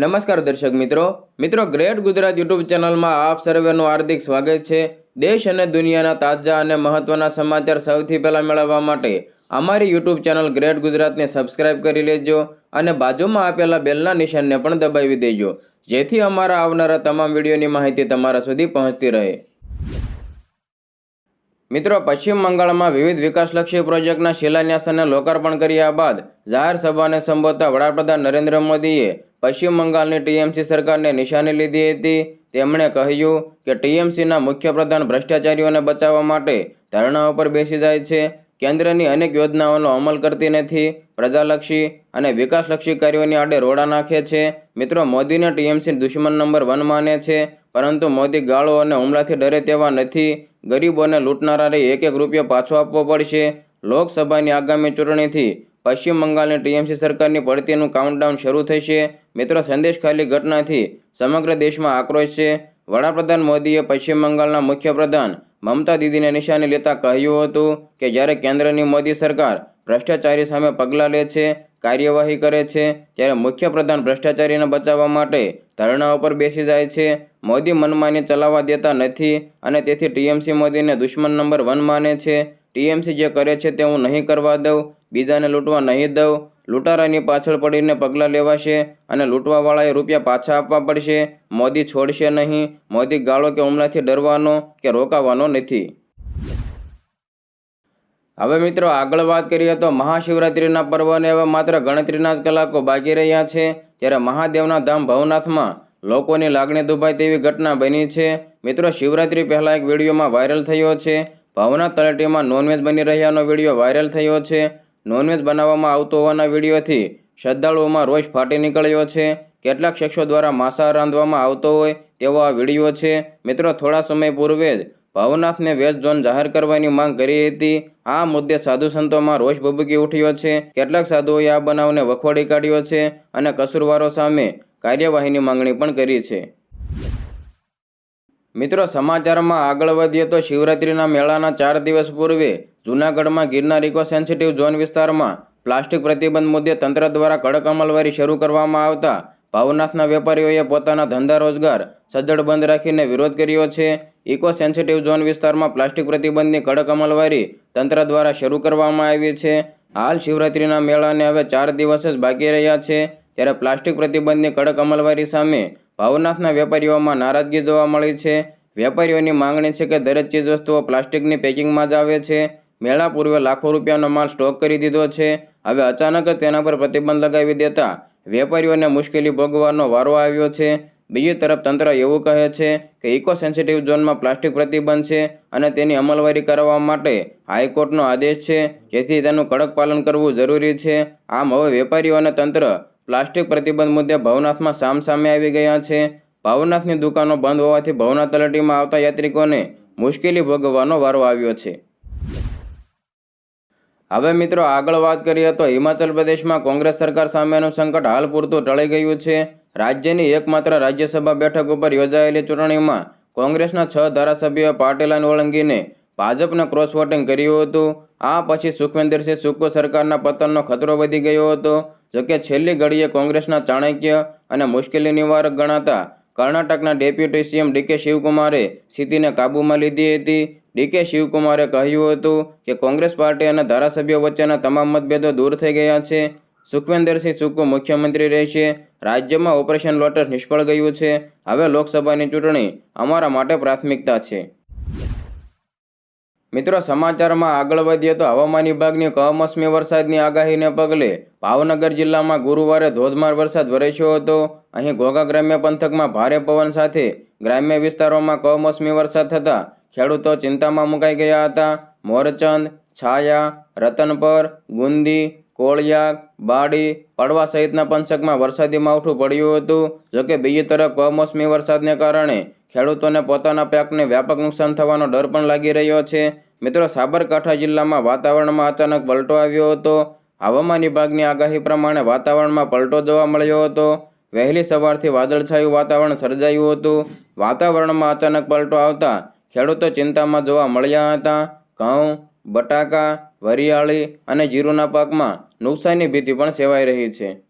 નમસ્કાર દર્શક મિત્રો. મિત્રો, ગ્રેટ ગુજરાત યુટ્યુબ ચેનલમાં આપ સર્વેનું હાર્દિક સ્વાગત છે. દેશ અને દુનિયાના તાજા અને મહત્ત્વના સમાચાર સૌથી પહેલાં મેળવવા માટે અમારી યુટ્યુબ ચેનલ ગ્રેટ ગુજરાતને સબસ્ક્રાઇબ કરી લેજો અને બાજુમાં આપેલા બેલના નિશાનને પણ દબાવી દેજો. જેથી અમારા આવનારા તમામ વિડીયોની માહિતી તમારા સુધી પહોંચતી રહે. મિત્રો, પશ્ચિમ બંગાળમાં વિવિધ વિકાસલક્ષી પ્રોજેક્ટના શિલાન્યાસ અને લોકાર્પણ કર્યા બાદ જાહેર સભાને સંબોધતા વડાપ્રધાન નરેન્દ્ર મોદીએ પશ્ચિમ બંગાળની ટીએમસી સરકારને નિશાની લીધી હતી. તેમણે કહ્યું કે ટીએમસીના મુખ્ય પ્રધાન ભ્રષ્ટાચારીઓને બચાવવા માટે ધરણાઓ પર બેસી જાય છે. કેન્દ્રની અનેક યોજનાઓનો અમલ કરતી નથી. પ્રજાલક્ષી અને વિકાસલક્ષી કાર્યોની આડે રોડા નાખે છે. મિત્રો, મોદીને ટીએમસી દુશ્મન નંબર વન માને છે. પરંતુ મોદી ગાળો અને હુમલાથી ડરે તેવા નથી. ગરીબોને લૂંટનારાને એક એક રૂપિયો પાછો આપવો પડશે. લોકસભાની આગામી ચૂંટણીથી પશ્ચિમ બંગાળની ટીએમસી સરકારની પડતીનું કાઉન્ટડાઉન શરૂ થશે મિત્રો, સંદેશ ખાલી ઘટનાથી સમગ્ર દેશમાં આક્રોશ છે. વડાપ્રધાન મોદીએ પશ્ચિમ બંગાળના મુખ્યપ્રધાન મમતા દીદીને નિશાને લેતા કહ્યું હતું કે જ્યારે કેન્દ્રની મોદી સરકાર ભ્રષ્ટાચારી સામે પગલાં લે છે, કાર્યવાહી કરે છે, ત્યારે મુખ્યપ્રધાન ભ્રષ્ટાચારીને બચાવવા માટે ધરણા ઉપર બેસી જાય છે. મોદી મનમાની ચલાવવા દેતા નથી અને તેથી ટીએમસી મોદીને દુશ્મન નંબર વન માને છે. ટીએમસી જે કરે છે તે હું નહીં કરવા દઉં. બીજાને લૂંટવા નહીં દઉં. લૂંટારાની પાછળ પડીને પગલાં લેવાશે અને લૂંટવાવાળાએ રૂપિયા પાછા આપવા પડશે. મોદી છોડશે નહીં. મોદી ગાળો કે હુમલાથી ડરવાનો કે રોકાવાનો નથી. હવે મિત્રો આગળ વાત કરીએ તો મહાશિવરાત્રિના પર્વને હવે માત્ર ગણતરીના જ કલાકો બાકી રહ્યા છે. ત્યારે મહાદેવના ધામ ભવનાથમાં લોકોની લાગણી દુભાય તેવી ઘટના બની છે. મિત્રો શિવરાત્રિ પહેલાં એક વિડીયોમાં વાયરલ થયો છે. ભવનાથ તળેટીમાં નોનવેજ બની રહ્યાનો વીડિયો વાયરલ થયો છે. નોનવેજ બનાવવામાં આવતો હોવાના વિડીયોથી શ્રદ્ધાળુઓમાં રોષ ફાટી નીકળ્યો છે. કેટલાક શખ્સો દ્વારા માંસાહાર રાંધવામાં આવતો હોય તેવો આ વીડિયો છે. મિત્રો, થોડા સમય પૂર્વે જ ભવનાથને વેજ ઝોન જાહેર કરવાની માંગ કરી હતી. આ મુદ્દે સાધુ સંતોમાં રોષ ભભૂકી ઉઠ્યો છે. કેટલાક સાધુઓએ આ બનાવને વખોડી કાઢ્યો છે અને કસૂરવારો સામે કાર્યવાહીની માંગણી પણ કરી છે. મિત્રો, સમાચારમાં આગળ વધીએ તો શિવરાત્રિના મેળાના ચાર દિવસ પૂર્વે જૂનાગઢમાં ગિરનાર ઇકો સેન્સિટિવ ઝોન વિસ્તારમાં પ્લાસ્ટિક પ્રતિબંધ મુદ્દે તંત્ર દ્વારા કડક અમલવારી શરૂ કરવામાં આવતા ભાવનાથના વેપારીઓએ પોતાના ધંધા રોજગાર સજ્જડ બંધ રાખીને વિરોધ કર્યો છે. ઇકો સેન્સિટિવ ઝોન વિસ્તારમાં પ્લાસ્ટિક પ્રતિબંધની કડક અમલવારી તંત્ર દ્વારા શરૂ કરવામાં આવી છે. હાલ શિવરાત્રિના મેળાને હવે ચાર દિવસ જ બાકી રહ્યા છે. ત્યારે પ્લાસ્ટિક પ્રતિબંધની કડક અમલવારી સામે ભાવનાથના વેપારીઓમાં નારાજગી જોવા મળી છે. વેપારીઓની માંગણી છે કે દરેક ચીજ વસ્તુઓ પ્લાસ્ટિકની પેકિંગમાં જ આવે છે. મેળા પૂર્વે લાખો રૂપિયાનો માલ સ્ટોક કરી દીધો છે. હવે અચાનક જ તેના પર પ્રતિબંધ લગાવી દેતા વેપારીઓને મુશ્કેલી ભોગવવાનો વારો આવ્યો છે. બીજી તરફ તંત્ર એવું કહે છે કે ઇકો સેન્સિટિવ ઝોનમાં પ્લાસ્ટિક પ્રતિબંધ છે અને તેની અમલવારી કરવા માટે હાઈકોર્ટનો આદેશ છે. જેથી તેનું કડક પાલન કરવું જરૂરી છે. આમ હવે વેપારીઓ અને તંત્ર પ્લાસ્ટિક પ્રતિબંધ મુદ્દે ભવનાથમાં સામસામે આવી ગયા છે. ભવનાથની દુકાનો બંધ હોવાથી ભવનાથ તલાટીમાં આવતા યાત્રિકોને મુશ્કેલી ભોગવવાનો વારો આવ્યો છે. હવે મિત્રો આગળ વાત કરીએ તો હિમાચલ પ્રદેશમાં કોંગ્રેસ સરકાર સામેનું સંકટ હાલ પૂરતું ટળી ગયું છે. રાજ્યની એકમાત્ર રાજ્યસભા બેઠક ઉપર યોજાયેલી ચૂંટણીમાં કોંગ્રેસના છ ધારાસભ્યોએ પાટીલાને ઓળંગીને ભાજપને ક્રોસ વોટિંગ કર્યું હતું. આ પછી સુખવિંદરસિંહ સુક્કુ સરકારના પતનનો ખતરો વધી ગયો હતો જોકે છેલ્લી ઘડીએ કોંગ્રેસના ચાણક્ય અને મુશ્કેલી નિવારક ગણાતા કર્ણાટકના ડેપ્યુટી સીએમ ડીકે શિવકુમારે સ્થિતિને કાબૂમાં લીધી હતી. ડીકે શિવકુમારે કહ્યું હતું કે કોંગ્રેસ પાર્ટી અને ધારાસભ્યો વચ્ચેના તમામ મતભેદો દૂર થઈ ગયા છે. સુખવિન્દરસિંહ સુક્કુ મુખ્યમંત્રી રહેશે. રાજ્યમાં ઓપરેશન લોટસ નિષ્ફળ ગયું છે. હવે લોકસભાની ચૂંટણી અમારા માટે પ્રાથમિકતા છે. મિત્રો, સમાચારમાં આગળ વધીએ તો હવામાન વિભાગની કમોસમી વરસાદની આગાહીને પગલે ભાવનગર જિલ્લામાં ગુરુવારે ધોધમાર વરસાદ વરસ્યો હતો. અહીં ઘોઘા ગ્રામ્ય પંથકમાં ભારે પવન સાથે ગ્રામ્ય વિસ્તારોમાં કમોસમી વરસાદ થતાં ખેડૂતો ચિંતામાં મુકાઈ ગયા હતા. મોરચંદ, છાયા, રતનપર, ગુંદી, કોળિયાક, બાડી, પડવા સહિતના પંથકમાં વરસાદી માવઠું પડ્યું હતું. જોકે બીજી તરફ કમોસમી વરસાદને કારણે ખેડૂતોને પોતાના પાકને વ્યાપક નુકસાન થવાનો ડર પણ લાગી રહ્યો છે. મિત્રો, સાબરકાંઠા જિલ્લામાં વાતાવરણમાં અચાનક પલટો આવ્યો હતો. હવામાન વિભાગની આગાહી પ્રમાણે વાતાવરણમાં પલટો જોવા મળ્યો હતો. વહેલી સવારથી વાદળછાયું વાતાવરણ સર્જાયું હતું. વાતાવરણમાં અચાનક પલટો આવતા ખેડૂતો ચિંતામાં જોવા મળ્યા હતા. ઘઉં, બટાકા, વરિયાળી અને જીરુના પાકમાં નુકસાનની ભીતિ પણ સેવાઈ રહી છે.